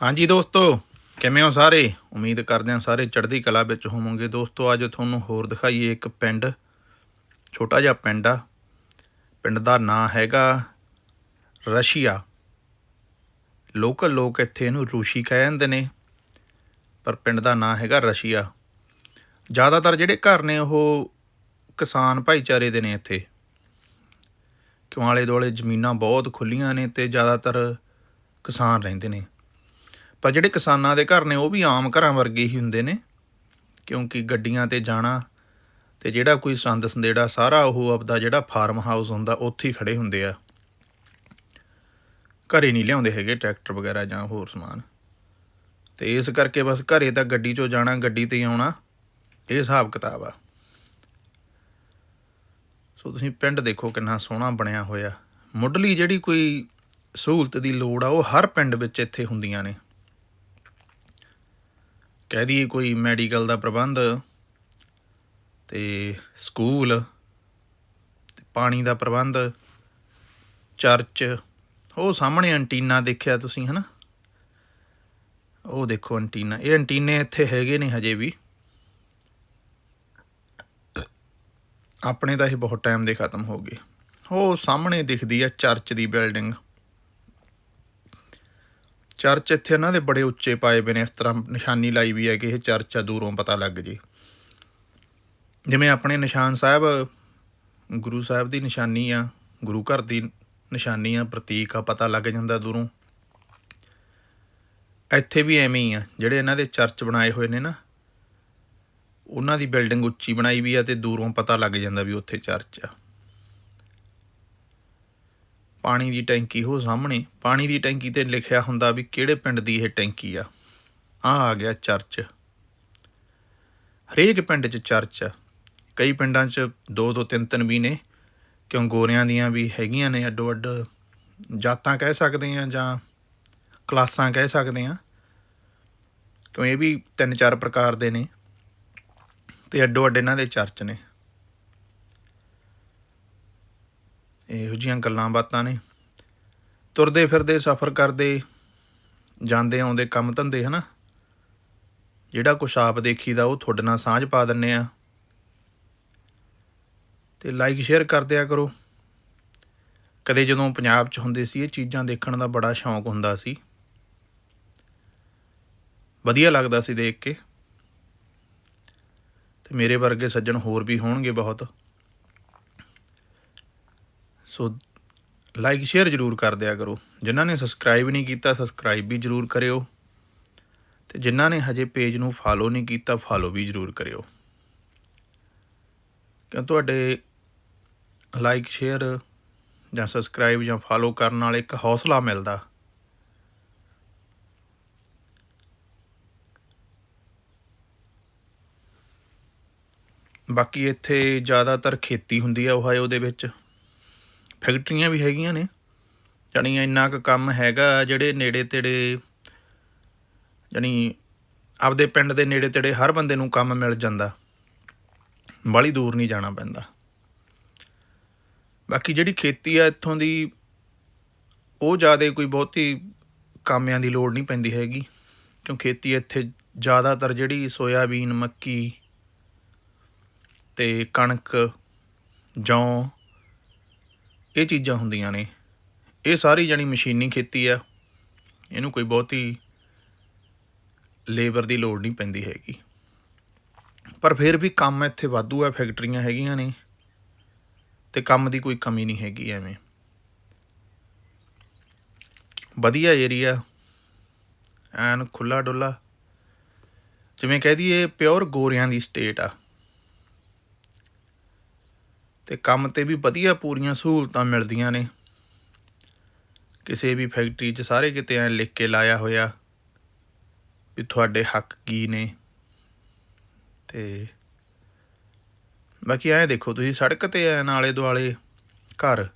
ਹਾਂਜੀ ਦੋਸਤੋ, ਕਿਵੇਂ ਹੋ ਸਾਰੇ? ਉਮੀਦ ਕਰਦੇ ਹਾਂ ਸਾਰੇ ਚੜ੍ਹਦੀ ਕਲਾ ਵਿੱਚ ਹੋਵੋਗੇ। ਦੋਸਤੋ, ਅੱਜ ਤੁਹਾਨੂੰ ਹੋਰ ਦਿਖਾਈਏ ਇੱਕ ਪਿੰਡ, ਛੋਟਾ ਜਿਹਾ ਪਿੰਡ ਆ। ਪਿੰਡ ਦਾ ਨਾਂ ਹੈਗਾ ਰਸ਼ੀਆ। ਲੋਕਲ ਲੋਕ ਇੱਥੇ ਇਹਨੂੰ ਰੂਸ਼ੀ ਕਹਿ ਜਾਂਦੇ ਨੇ, ਪਰ ਪਿੰਡ ਦਾ ਨਾਂ ਹੈਗਾ ਰਸ਼ੀਆ। ਜ਼ਿਆਦਾਤਰ ਜਿਹੜੇ ਘਰ ਨੇ ਉਹ ਕਿਸਾਨ ਭਾਈਚਾਰੇ ਦੇ ਨੇ ਇੱਥੇ। ਕਿਉਂ ਆਲੇ ਦੁਆਲੇ ਜ਼ਮੀਨਾਂ ਬਹੁਤ ਖੁੱਲੀਆਂ ਨੇ ਤੇ ਜ਼ਿਆਦਾਤਰ ਕਿਸਾਨ ਰਹਿੰਦੇ ਨੇ। ਪਰ ਜਿਹੜੇ ਕਿਸਾਨਾਂ ਦੇ ਘਰ ਨੇ, ਉਹ ਵੀ ਆਮ ਘਰਾਂ ਵਰਗੇ ਹੀ ਹੁੰਦੇ ਨੇ। ਕਿਉਂਕਿ ਗੱਡੀਆਂ ਤੇ ਜਾਣਾ ਤੇ ਜਿਹੜਾ ਕੋਈ ਸੰਦ ਸੰਦੇੜਾ, ਸਾਰਾ ਉਹ ਆਪਦਾ ਜਿਹੜਾ ਫਾਰਮ ਹਾਊਸ ਹੁੰਦਾ, ਉੱਥੇ ਹੀ ਖੜੇ ਹੁੰਦੇ ਆ। ਘਰੇ ਨਹੀਂ ਲਿਆਉਂਦੇ ਹੈਗੇ ਟਰੈਕਟਰ ਵਗੈਰਾ ਜਾਂ ਹੋਰ ਸਮਾਨ। ਤੇ ਇਸ ਕਰਕੇ ਬਸ ਘਰੇ ਤਾਂ ਗੱਡੀ 'ਚੋਂ ਜਾਣਾ, ਗੱਡੀ ਤੇ ਹੀ ਆਉਣਾ, ਇਹ ਹਿਸਾਬ ਕਿਤਾਬ ਆ। ਸੋ ਤੁਸੀਂ ਪਿੰਡ ਦੇਖੋ ਕਿੰਨਾ ਸੋਹਣਾ ਬਣਿਆ ਹੋਇਆ। ਮੁੱਢਲੀ ਜਿਹੜੀ ਕੋਈ ਸਹੂਲਤ ਦੀ ਲੋੜ ਆ, ਉਹ ਹਰ ਪਿੰਡ ਵਿੱਚ ਇੱਥੇ ਹੁੰਦੀਆਂ ਨੇ। ਕਹਿ ਦਈਏ ਕੋਈ ਮੈਡੀਕਲ ਦਾ ਪ੍ਰਬੰਧ ਤੇ ਸਕੂਲ, ਤੇ ਪਾਣੀ ਦਾ ਪ੍ਰਬੰਧ, ਚਰਚ, ਉਹ ਸਾਹਮਣੇ ਐਂਟੀਨਾ ਦੇਖਿਆ ਤੁਸੀਂ, ਹਨਾ? ਉਹ ਦੇਖੋ ਐਂਟੀਨਾ, ਇਹ ਐਂਟੀਨੇ ਇੱਥੇ ਹੈਗੇ ਨੇ ਹਜੇ ਵੀ। ਆਪਣੇ ਤਾਂ ਇਹ ਬਹੁਤ ਟਾਈਮ ਦੇ ਖਤਮ ਹੋ ਗਏ। ਉਹ ਸਾਹਮਣੇ ਦਿਖਦੀ ਆ ਚਰਚ ਦੀ ਬਿਲਡਿੰਗ। ਚਰਚ ਇੱਥੇ ਇਹਨਾਂ ਦੇ ਬੜੇ ਉੱਚੇ ਪਾਏ ਪਏ ਨੇ, ਇਸ ਤਰ੍ਹਾਂ ਨਿਸ਼ਾਨੀ ਲਾਈ ਵੀ ਹੈ ਕਿ ਇਹ ਚਰਚ ਆ ਦੂਰੋਂ ਪਤਾ ਲੱਗ ਜੇ। ਜਿਵੇਂ ਆਪਣੇ ਨਿਸ਼ਾਨ ਸਾਹਿਬ, ਗੁਰੂ ਸਾਹਿਬ ਦੀ ਨਿਸ਼ਾਨੀ ਆ, ਗੁਰੂ ਘਰ ਦੀ ਨਿਸ਼ਾਨੀ ਆ, ਪ੍ਰਤੀਕ ਆ, ਪਤਾ ਲੱਗ ਜਾਂਦਾ ਦੂਰੋਂ। ਇੱਥੇ ਵੀ ਐਵੇਂ ਹੀ ਆ, ਜਿਹੜੇ ਇਹਨਾਂ ਦੇ ਚਰਚ ਬਣਾਏ ਹੋਏ ਨੇ ਨਾ, ਉਹਨਾਂ ਦੀ ਬਿਲਡਿੰਗ ਉੱਚੀ ਬਣਾਈ ਵੀ ਆ ਤੇ ਦੂਰੋਂ ਪਤਾ ਲੱਗ ਜਾਂਦਾ ਵੀ ਉੱਥੇ ਚਰਚ ਆ। ਪਾਣੀ ਦੀ ਟੈਂਕੀ ਹੋ ਸਾਹਮਣੇ, ਪਾਣੀ ਦੀ ਟੈਂਕੀ ਤੇ ਲਿਖਿਆ ਹੁੰਦਾ ਵੀ ਕਿਹੜੇ ਪਿੰਡ ਦੀ ਇਹ ਟੈਂਕੀ ਆ। ਆ ਆ ਗਿਆ ਚਰਚ। ਹਰੇਕ ਪਿੰਡ 'ਚ ਚਰਚ ਆ। ਕਈ ਪਿੰਡਾਂ 'ਚ ਦੋ ਦੋ ਤਿੰਨ ਤਿੰਨ ਵੀ ਨੇ, ਕਿਉਂ ਗੋਰਿਆਂ ਦੀਆਂ ਵੀ ਹੈਗੀਆਂ ਨੇ ਅੱਡੋ ਅੱਡ ਜਾਤਾਂ ਕਹਿ ਸਕਦੇ ਆ ਜਾਂ ਕਲਾਸਾਂ ਕਹਿ ਸਕਦੇ ਆ ਕਿਉਂ ਇਹ ਵੀ ਤਿੰਨ ਚਾਰ ਪ੍ਰਕਾਰ ਦੇ ਨੇ ਤੇ ਅੱਡੋ ਅੱਡ ਇਹਨਾਂ ਦੇ ਚਰਚ ਨੇ। ਇਹੋ ਜੀਆਂ ਗੱਲਾਂ ਬਾਤਾਂ ਨੇ। ਤੁਰਦੇ ਫਿਰਦੇ, ਸਫ਼ਰ ਕਰਦੇ, ਜਾਂਦੇ ਆਉਂਦੇ ਕੰਮ ਧੰਦੇ, ਹਨਾ? ਜਿਹੜਾ ਕੁਛ ਆਪ ਦੇਖੀਦਾ, ਉਹ ਤੁਹਾਡੇ ਨਾਲ ਸਾਂਝ ਪਾ ਦਿੰਨੇ ਆ। ਤੇ ਲਾਈਕ ਸ਼ੇਅਰ ਕਰ ਦਿਆ ਕਰੋ। ਕਦੇ ਜਦੋਂ ਪੰਜਾਬ 'ਚ ਹੁੰਦੇ ਸੀ, ਇਹ ਚੀਜ਼ਾਂ ਦੇਖਣ ਦਾ ਬੜਾ ਸ਼ੌਂਕ ਹੁੰਦਾ ਸੀ। ਵਧੀਆ ਲੱਗਦਾ ਸੀ ਦੇਖ ਕੇ। ਤੇ ਮੇਰੇ ਵਰਗੇ ਸੱਜਣ ਹੋਰ ਵੀ ਹੋਣਗੇ ਬਹੁਤ। ਸੋ ਲਾਈਕ ਸ਼ੇਅਰ ਜਰੂਰ ਕਰ ਦਿਆ ਕਰੋ। ਜਿਨ੍ਹਾਂ ਨੇ ਸਬਸਕ੍ਰਾਈਬ ਨਹੀਂ ਕੀਤਾ ਸਬਸਕ੍ਰਾਈਬ ਵੀ ਜਰੂਰ ਕਰਿਓ। ਤੇ ਜਿਨ੍ਹਾਂ ਨੇ ਹਜੇ ਪੇਜ ਨੂੰ ਫਾਲੋ ਨਹੀਂ ਕੀਤਾ ਫਾਲੋ ਵੀ ਜਰੂਰ ਕਰਿਓ। ਕਿਉਂ ਤੁਹਾਡੇ ਲਾਈਕ ਸ਼ੇਅਰ ਜਾਂ ਸਬਸਕ੍ਰਾਈਬ ਜਾਂ ਫਾਲੋ ਕਰਨ ਨਾਲ ਇੱਕ ਹੌਸਲਾ ਮਿਲਦਾ। ਬਾਕੀ ਇੱਥੇ ਜ਼ਿਆਦਾਤਰ ਖੇਤੀ ਹੁੰਦੀ ਆ ਓਹਾਇਓ ਦੇ ਵਿੱਚ। ਫੈਕਟਰੀਆਂ ਵੀ ਹੈਗੀਆਂ ਨੇ। ਜਾਣੀ ਇੰਨਾ ਕੁ ਕੰਮ ਹੈਗਾ ਜਿਹੜੇ ਨੇੜੇ ਤੇੜੇ ਜਾਣੀ ਆਪਦੇ ਪਿੰਡ ਦੇ ਨੇੜੇ ਤੇੜੇ ਹਰ ਬੰਦੇ ਨੂੰ ਕੰਮ ਮਿਲ ਜਾਂਦਾ। ਬਾਲੀ ਦੂਰ ਨਹੀਂ ਜਾਣਾ ਪੈਂਦਾ। ਬਾਕੀ ਜਿਹੜੀ ਖੇਤੀ ਆ ਇੱਥੋਂ ਦੀ, ਉਹ ਜ਼ਿਆਦਾ ਕੋਈ ਬਹੁਤੀ ਕਾਮਿਆਂ ਦੀ ਲੋੜ ਨਹੀਂ ਪੈਂਦੀ ਹੈਗੀ। ਕਿਉਂ ਖੇਤੀ ਇੱਥੇ ਜ਼ਿਆਦਾਤਰ ਜਿਹੜੀ ਸੋਇਆਬੀਨ, ਮੱਕੀ ਤੇ ਕਣਕ, ਜੌਂ ਇਹ ਚੀਜ਼ਾਂ ਹੁੰਦੀਆਂ ਨੇ। ਇਹ ਸਾਰੀ ਜਾਨੀ ਮਸ਼ੀਨੀ ਖੇਤੀ ਆ। ਇਹਨੂੰ ਕੋਈ ਬਹੁਤੀ ਲੇਬਰ ਦੀ ਲੋੜ ਨਹੀਂ ਪੈਂਦੀ ਹੈਗੀ। ਪਰ ਫਿਰ ਵੀ ਕੰਮ ਇੱਥੇ ਵਾਧੂ ਆ ਫੈਕਟਰੀਆਂ ਹੈਗੀਆਂ ਨੇ। ਤੇ ਕੰਮ ਦੀ ਕੋਈ ਕਮੀ ਨਹੀਂ ਹੈਗੀ ਐਵੇਂ। ਵਧੀਆ ਏਰੀਆ ਐਨ ਖੁੱਲਾ ਡੁੱਲਾ ਜਿਵੇਂ ਕਹਿ ਦਈਏ ਪਿਓਰ ਗੋਰਿਆਂ ਦੀ ਸਟੇਟ ਆ। ਤੇ ਕੰਮ ਤੇ ਵੀ ਵਧੀਆ ਪੂਰੀਆਂ ਸਹੂਲਤਾਂ ਮਿਲਦੀਆਂ ਨੇ। ਕਿਸੇ ਵੀ ਫੈਕਟਰੀ 'ਚ ਸਾਰੇ ਕਿਤੇ ਐ ਲਿਖ ਕੇ ਲਾਇਆ ਹੋਇਆ ਵੀ ਤੁਹਾਡੇ ਹੱਕ ਕੀ ਨੇ। ਤੇ ਬਾਕੀ ਐ ਦੇਖੋ, ਤੁਸੀਂ ਸੜਕ ਤੇ ਐ ਨਾਲੇ ਦੁਆਲੇ ਘਰ।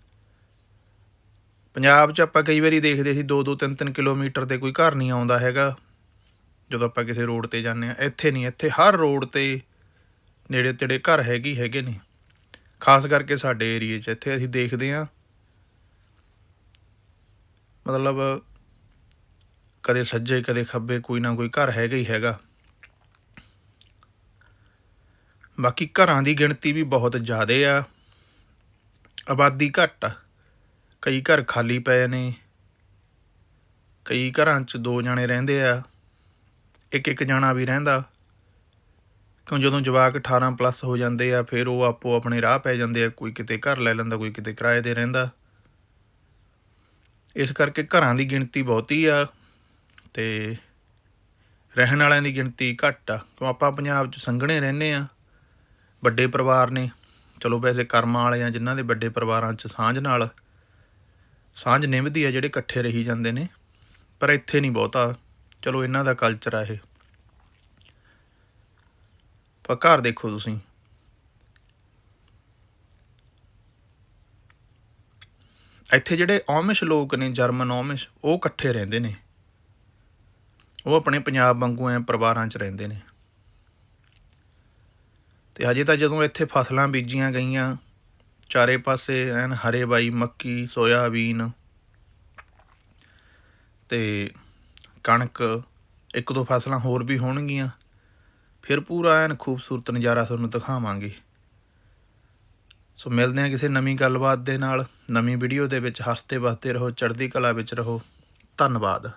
ਪੰਜਾਬ 'ਚ ਆਪਾਂ ਕਈ ਵਾਰੀ ਦੇਖਦੇ ਸੀ 2-2 3-3 ਕਿਲੋਮੀਟਰ ਤੇ ਕੋਈ ਘਰ ਨਹੀਂ ਆਉਂਦਾ ਹੈਗਾ। ਜਦੋਂ ਆਪਾਂ ਕਿਸੇ ਰੋਡ ਤੇ ਜਾਂਦੇ ਆ ਇੱਥੇ ਨਹੀਂ, ਇੱਥੇ ਹਰ ਰੋਡ ਤੇ ਨੇੜੇ ਤੇੜੇ ਘਰ ਹੈਗੀ ਹੈਗੇ ਨੇ। ਖਾਸ ਕਰਕੇ ਸਾਡੇ ਏਰੀਏ 'ਚ, ਇੱਥੇ ਅਸੀਂ ਦੇਖਦੇ ਆ ਮਤਲਬ ਕਦੇ ਸੱਜੇ, ਕਦੇ ਖੱਬੇ, ਕੋਈ ਨਾ ਕੋਈ ਘਰ ਹੈਗਾ ਹੀ ਹੈਗਾ। ਬਾਕੀ ਘਰਾਂ ਦੀ ਗਿਣਤੀ ਵੀ ਬਹੁਤ ਜ਼ਿਆਦਾ ਆ। ਆਬਾਦੀ ਘੱਟ ਆ। ਕਈ ਘਰ ਖਾਲੀ ਪਏ ਨੇ। ਕਈ ਘਰਾਂ 'ਚ ਦੋ ਜਣੇ ਰਹਿੰਦੇ ਆ। ਇੱਕ ਇੱਕ ਜਣਾ ਵੀ ਰਹਿੰਦਾ। ਕਿਉਂ ਜਦੋਂ ਜਵਾਕ 18 ਪਲੱਸ ਹੋ ਜਾਂਦੇ ਆ, ਫਿਰ ਉਹ ਆਪੋ ਆਪਣੇ ਰਾਹ ਪੈ ਜਾਂਦੇ ਆ, ਕੋਈ ਕਿਤੇ ਘਰ ਲੈ ਲੈਂਦਾ, ਕੋਈ ਕਿਤੇ ਕਿਰਾਏ ਤੇ ਰਹਿੰਦਾ। ਇਸ ਕਰਕੇ ਘਰਾਂ ਦੀ ਗਿਣਤੀ ਬਹੁਤੀ ਆ ਤੇ ਰਹਿਣ ਵਾਲਿਆਂ ਦੀ ਗਿਣਤੀ ਘੱਟ ਆ, ਕਿਉਂ ਆਪਾਂ ਪੰਜਾਬ 'ਚ ਸੰਘਣੇ ਰਹਿੰਦੇ ਆ, ਵੱਡੇ ਪਰਿਵਾਰ ਨੇ। ਚਲੋ ਵੈਸੇ ਕਰਮਾਂ ਵਾਲੇ ਆ ਜਿਨ੍ਹਾਂ ਦੇ ਵੱਡੇ ਪਰਿਵਾਰਾਂ 'ਚ ਸਾਂਝ ਨਾਲ, ਸਾਂਝ ਨਿਭਦੀ ਆ, ਜਿਹੜੇ ਇਕੱਠੇ ਰਹੀ ਜਾਂਦੇ ਨੇ, ਪਰ ਇੱਥੇ ਨਹੀਂ ਬਹੁਤਾ। ਚਲੋ ਇਹਨਾਂ ਦਾ ਕਲਚਰ ਆ ਇਹ। ਪਰ ਘਰ ਦੇਖੋ ਤੁਸੀਂ। ਇੱਥੇ ਜਿਹੜੇ ਔਮਿਸ਼ ਲੋਕ ਨੇ, ਜਰਮਨ ਔਮਿਸ਼ ਉਹ ਇਕੱਠੇ ਰਹਿੰਦੇ ਨੇ। ਉਹ ਆਪਣੇ ਪੰਜਾਬ ਵਾਂਗੂ ਐ ਪਰਿਵਾਰਾਂ 'ਚ ਰਹਿੰਦੇ ਨੇ। ਤੇ ਹਜੇ ਤਾਂ ਜਦੋਂ ਇੱਥੇ ਫਸਲਾਂ ਬੀਜੀਆਂ ਗਈਆਂ, ਚਾਰੇ ਪਾਸੇ ਐਨ ਹਰੇ ਬਾਈ, ਮੱਕੀ, ਸੋਇਆਬੀਨ ਤੇ ਕਣਕ, ਇੱਕ ਦੋ ਫਸਲਾਂ ਹੋਰ ਵੀ ਹੋਣਗੀਆਂ। ਫਿਰ ਪੂਰਾ ਐਨ ਖੂਬਸੂਰਤ ਨਜ਼ਾਰਾ ਤੁਹਾਨੂੰ ਦਿਖਾਵਾਂਗੇ। ਸੋ ਮਿਲਦੇ ਹਾਂ ਕਿਸੇ ਨਵੀਂ ਗੱਲਬਾਤ ਦੇ ਨਾਲ। ਨਵੀਂ ਵੀਡੀਓ ਦੇ ਵਿੱਚ ਹੱਸਦੇ ਵਸਦੇ ਰਹੋ, ਚੜ੍ਹਦੀ ਕਲਾ ਵਿੱਚ ਰਹੋ। ਧੰਨਵਾਦ।